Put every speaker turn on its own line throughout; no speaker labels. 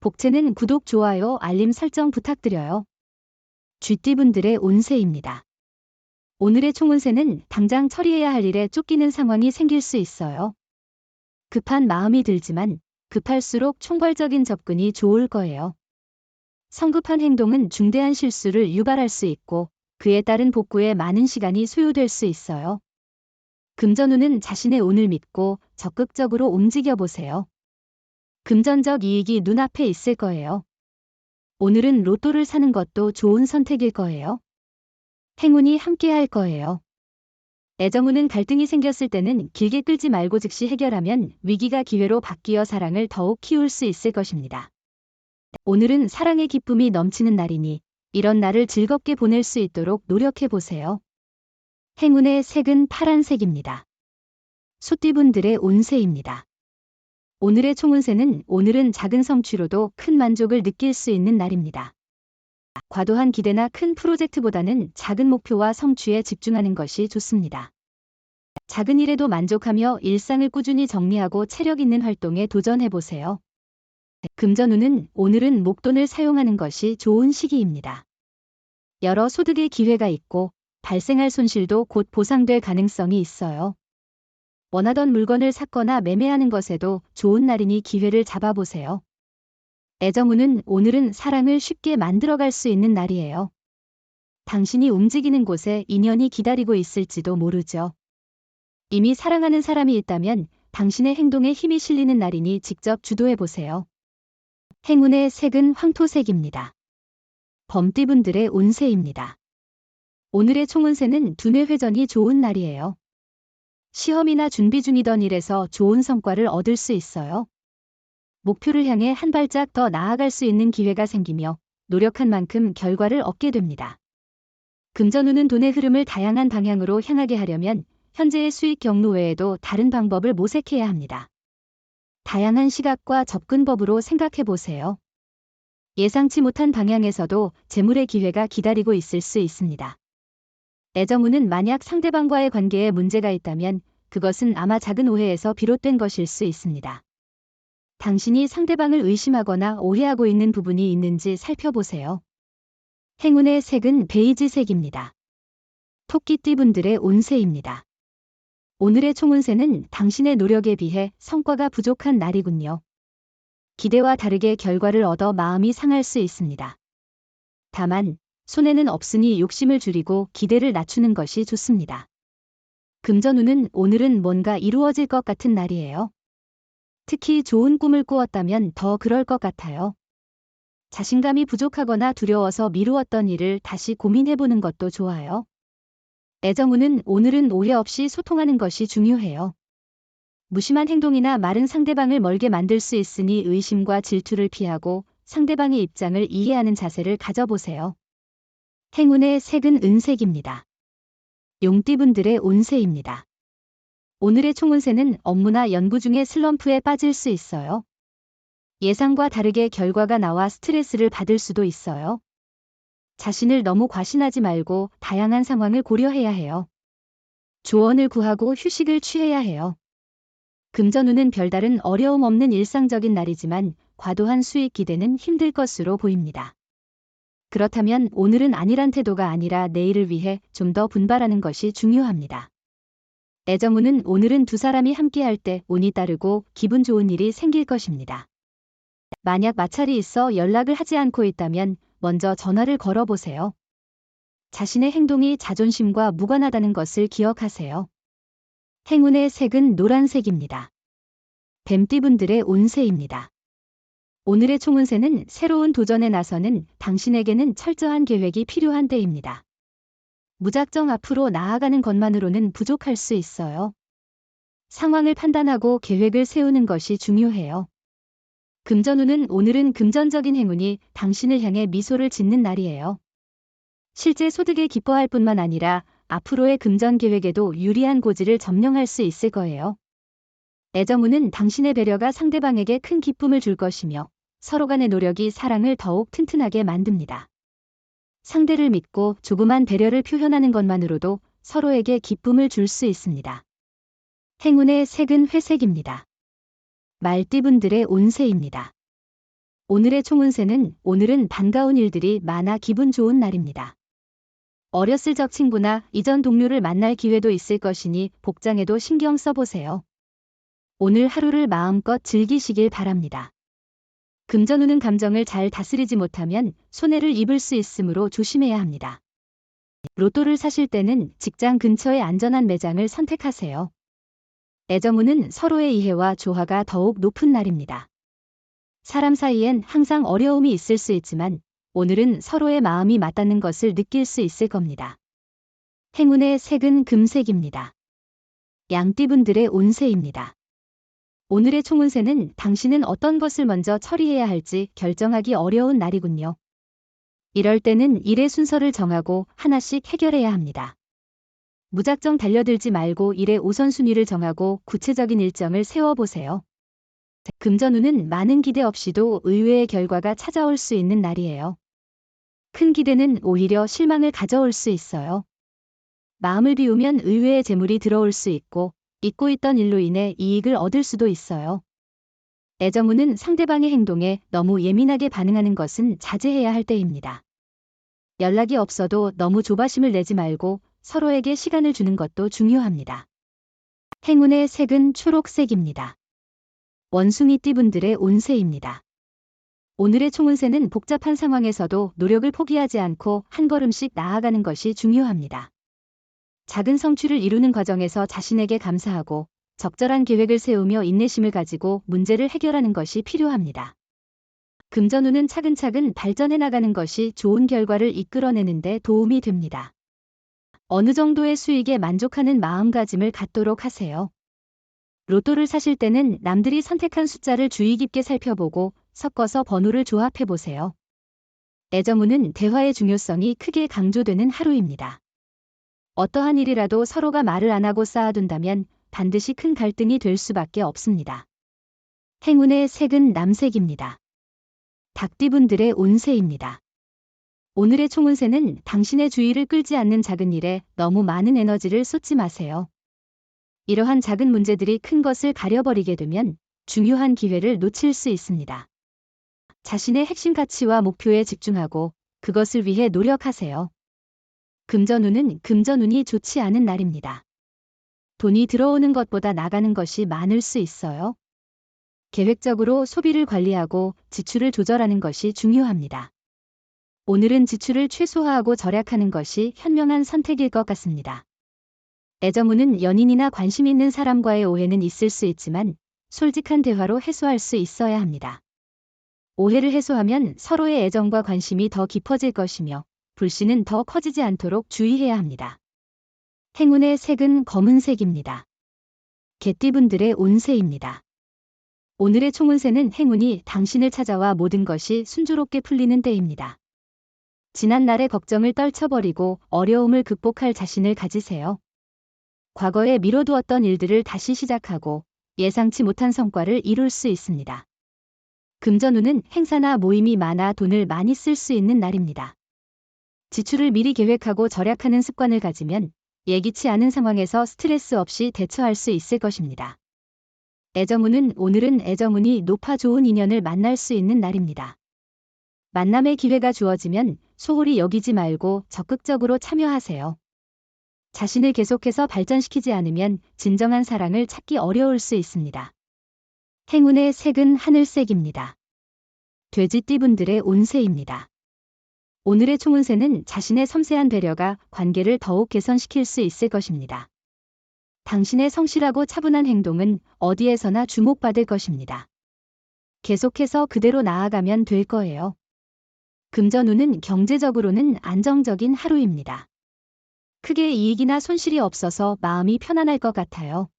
복채는 구독, 좋아요, 알림 설정 부탁드려요. 쥐띠분들의 운세입니다. 오늘의 총운세는 당장 처리해야 할 일에 쫓기는 상황이 생길 수 있어요. 급한 마음이 들지만 급할수록 총괄적인 접근이 좋을 거예요. 성급한 행동은 중대한 실수를 유발할 수 있고 그에 따른 복구에 많은 시간이 소요될 수 있어요. 금전운은 자신의 운을 믿고 적극적으로 움직여 보세요. 금전적 이익이 눈앞에 있을 거예요. 오늘은 로또를 사는 것도 좋은 선택일 거예요. 행운이 함께 할 거예요. 애정운은 갈등이 생겼을 때는 길게 끌지 말고 즉시 해결하면 위기가 기회로 바뀌어 사랑을 더욱 키울 수 있을 것입니다. 오늘은 사랑의 기쁨이 넘치는 날이니 이런 날을 즐겁게 보낼 수 있도록 노력해 보세요. 행운의 색은 파란색입니다. 소띠분들의 운세입니다. 오늘의 총운세는 오늘은 작은 성취로도 큰 만족을 느낄 수 있는 날입니다. 과도한 기대나 큰 프로젝트보다는 작은 목표와 성취에 집중하는 것이 좋습니다. 작은 일에도 만족하며 일상을 꾸준히 정리하고 체력 있는 활동에 도전해 보세요. 금전운은 오늘은 목돈을 사용하는 것이 좋은 시기입니다. 여러 소득의 기회가 있고 발생할 손실도 곧 보상될 가능성이 있어요. 원하던 물건을 샀거나 매매하는 것에도 좋은 날이니 기회를 잡아보세요. 애정운은 오늘은 사랑을 쉽게 만들어갈 수 있는 날이에요. 당신이 움직이는 곳에 인연이 기다리고 있을지도 모르죠. 이미 사랑하는 사람이 있다면 당신의 행동에 힘이 실리는 날이니 직접 주도해보세요. 행운의 색은 황토색입니다. 범띠분들의 운세입니다. 오늘의 총운세는 두뇌 회전이 좋은 날이에요. 시험이나 준비 중이던 일에서 좋은 성과를 얻을 수 있어요. 목표를 향해 한 발짝 더 나아갈 수 있는 기회가 생기며 노력한 만큼 결과를 얻게 됩니다. 금전운은 돈의 흐름을 다양한 방향으로 향하게 하려면 현재의 수익 경로 외에도 다른 방법을 모색해야 합니다. 다양한 시각과 접근법으로 생각해 보세요. 예상치 못한 방향에서도 재물의 기회가 기다리고 있을 수 있습니다. 애정운은 만약 상대방과의 관계에 문제가 있다면 그것은 아마 작은 오해에서 비롯된 것일 수 있습니다. 당신이 상대방을 의심하거나 오해하고 있는 부분이 있는지 살펴보세요. 행운의 색은 베이지색입니다. 토끼띠분들의 운세입니다. 오늘의 총운세는 당신의 노력에 비해 성과가 부족한 날이군요. 기대와 다르게 결과를 얻어 마음이 상할 수 있습니다. 다만 손해는 없으니 욕심을 줄이고 기대를 낮추는 것이 좋습니다. 금전운은 오늘은 뭔가 이루어질 것 같은 날이에요. 특히 좋은 꿈을 꾸었다면 더 그럴 것 같아요. 자신감이 부족하거나 두려워서 미루었던 일을 다시 고민해보는 것도 좋아요. 애정운은 오늘은 오해 없이 소통하는 것이 중요해요. 무심한 행동이나 말은 상대방을 멀게 만들 수 있으니 의심과 질투를 피하고 상대방의 입장을 이해하는 자세를 가져보세요. 행운의 색은 은색입니다. 용띠분들의 운세입니다. 오늘의 총운세는 업무나 연구 중에 슬럼프에 빠질 수 있어요. 예상과 다르게 결과가 나와 스트레스를 받을 수도 있어요. 자신을 너무 과신하지 말고 다양한 상황을 고려해야 해요. 조언을 구하고 휴식을 취해야 해요. 금전운은 별다른 어려움 없는 일상적인 날이지만 과도한 수익 기대는 힘들 것으로 보입니다. 그렇다면 오늘은 아니란 태도가 아니라 내일을 위해 좀 더 분발하는 것이 중요합니다. 애정운은 오늘은 두 사람이 함께할 때 운이 따르고 기분 좋은 일이 생길 것입니다. 만약 마찰이 있어 연락을 하지 않고 있다면 먼저 전화를 걸어보세요. 자신의 행동이 자존심과 무관하다는 것을 기억하세요. 행운의 색은 노란색입니다. 뱀띠분들의 운세입니다. 오늘의 총운세는 새로운 도전에 나서는 당신에게는 철저한 계획이 필요한 때입니다. 무작정 앞으로 나아가는 것만으로는 부족할 수 있어요. 상황을 판단하고 계획을 세우는 것이 중요해요. 금전운은 오늘은 금전적인 행운이 당신을 향해 미소를 짓는 날이에요. 실제 소득에 기뻐할 뿐만 아니라 앞으로의 금전 계획에도 유리한 고지를 점령할 수 있을 거예요. 애정운은 당신의 배려가 상대방에게 큰 기쁨을 줄 것이며 서로 간의 노력이 사랑을 더욱 튼튼하게 만듭니다. 상대를 믿고 조그만 배려를 표현하는 것만으로도 서로에게 기쁨을 줄 수 있습니다. 행운의 색은 회색입니다. 말띠분들의 운세입니다. 오늘의 총운세는 오늘은 반가운 일들이 많아 기분 좋은 날입니다. 어렸을 적 친구나 이전 동료를 만날 기회도 있을 것이니 복장에도 신경 써보세요. 오늘 하루를 마음껏 즐기시길 바랍니다. 금전운은 감정을 잘 다스리지 못하면 손해를 입을 수 있으므로 조심해야 합니다. 로또를 사실 때는 직장 근처의 안전한 매장을 선택하세요. 애정운은 서로의 이해와 조화가 더욱 높은 날입니다. 사람 사이엔 항상 어려움이 있을 수 있지만 오늘은 서로의 마음이 맞닿는 것을 느낄 수 있을 겁니다. 행운의 색은 금색입니다. 양띠분들의 운세입니다. 오늘의 총운세는 당신은 어떤 것을 먼저 처리해야 할지 결정하기 어려운 날이군요. 이럴 때는 일의 순서를 정하고 하나씩 해결해야 합니다. 무작정 달려들지 말고 일의 우선순위를 정하고 구체적인 일정을 세워보세요. 금전운은 많은 기대 없이도 의외의 결과가 찾아올 수 있는 날이에요. 큰 기대는 오히려 실망을 가져올 수 있어요. 마음을 비우면 의외의 재물이 들어올 수 있고 잊고 있던 일로 인해 이익을 얻을 수도 있어요. 애정운은 상대방의 행동에 너무 예민하게 반응하는 것은 자제해야 할 때입니다. 연락이 없어도 너무 조바심을 내지 말고 서로에게 시간을 주는 것도 중요합니다. 행운의 색은 초록색입니다. 원숭이 띠분들의 운세입니다. 오늘의 총운세는 복잡한 상황에서도 노력을 포기하지 않고 한 걸음씩 나아가는 것이 중요합니다. 작은 성취를 이루는 과정에서 자신에게 감사하고 적절한 계획을 세우며 인내심을 가지고 문제를 해결하는 것이 필요합니다. 금전운은 차근차근 발전해 나가는 것이 좋은 결과를 이끌어내는데 도움이 됩니다. 어느 정도의 수익에 만족하는 마음가짐을 갖도록 하세요. 로또를 사실 때는 남들이 선택한 숫자를 주의 깊게 살펴보고 섞어서 번호를 조합해 보세요. 애정운은 대화의 중요성이 크게 강조되는 하루입니다. 어떠한 일이라도 서로가 말을 안 하고 쌓아둔다면 반드시 큰 갈등이 될 수밖에 없습니다. 행운의 색은 남색입니다. 닭띠분들의 운세입니다. 오늘의 총운세는 당신의 주의를 끌지 않는 작은 일에 너무 많은 에너지를 쏟지 마세요. 이러한 작은 문제들이 큰 것을 가려버리게 되면 중요한 기회를 놓칠 수 있습니다. 자신의 핵심 가치와 목표에 집중하고 그것을 위해 노력하세요. 금전운은 금전운이 좋지 않은 날입니다. 돈이 들어오는 것보다 나가는 것이 많을 수 있어요. 계획적으로 소비를 관리하고 지출을 조절하는 것이 중요합니다. 오늘은 지출을 최소화하고 절약하는 것이 현명한 선택일 것 같습니다. 애정운은 연인이나 관심 있는 사람과의 오해는 있을 수 있지만 솔직한 대화로 해소할 수 있어야 합니다. 오해를 해소하면 서로의 애정과 관심이 더 깊어질 것이며 불씨는 더 커지지 않도록 주의해야 합니다. 행운의 색은 검은색입니다. 개띠분들의 운세입니다. 오늘의 총운세는 행운이 당신을 찾아와 모든 것이 순조롭게 풀리는 때입니다. 지난 날의 걱정을 떨쳐버리고 어려움을 극복할 자신을 가지세요. 과거에 미뤄두었던 일들을 다시 시작하고 예상치 못한 성과를 이룰 수 있습니다. 금전운은 행사나 모임이 많아 돈을 많이 쓸 수 있는 날입니다. 지출을 미리 계획하고 절약하는 습관을 가지면 예기치 않은 상황에서 스트레스 없이 대처할 수 있을 것입니다. 애정운은 오늘은 애정운이 높아 좋은 인연을 만날 수 있는 날입니다. 만남의 기회가 주어지면 소홀히 여기지 말고 적극적으로 참여하세요. 자신을 계속해서 발전시키지 않으면 진정한 사랑을 찾기 어려울 수 있습니다. 행운의 색은 하늘색입니다. 돼지띠분들의 운세입니다. 오늘의 총운세는 자신의 섬세한 배려가 관계를 더욱 개선시킬 수 있을 것입니다. 당신의 성실하고 차분한 행동은 어디에서나 주목받을 것입니다. 계속해서 그대로 나아가면 될 거예요. 금전운은 경제적으로는 안정적인 하루입니다. 크게 이익이나 손실이 없어서 마음이 편안할 것 같아요.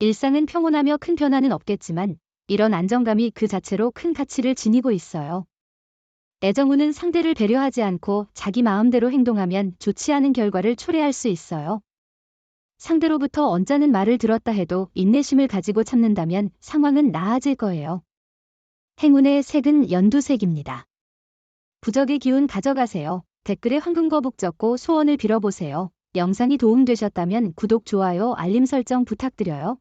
일상은 평온하며 큰 변화는 없겠지만 이런 안정감이 그 자체로 큰 가치를 지니고 있어요. 애정우는 상대를 배려하지 않고 자기 마음대로 행동하면 좋지 않은 결과를 초래할 수 있어요. 상대로부터 언짢은 말을 들었다 해도 인내심을 가지고 참는다면 상황은 나아질 거예요. 행운의 색은 연두색입니다. 부적의 기운 가져가세요. 댓글에 황금거북 적고 소원을 빌어보세요. 영상이 도움되셨다면 구독, 좋아요, 알림 설정 부탁드려요.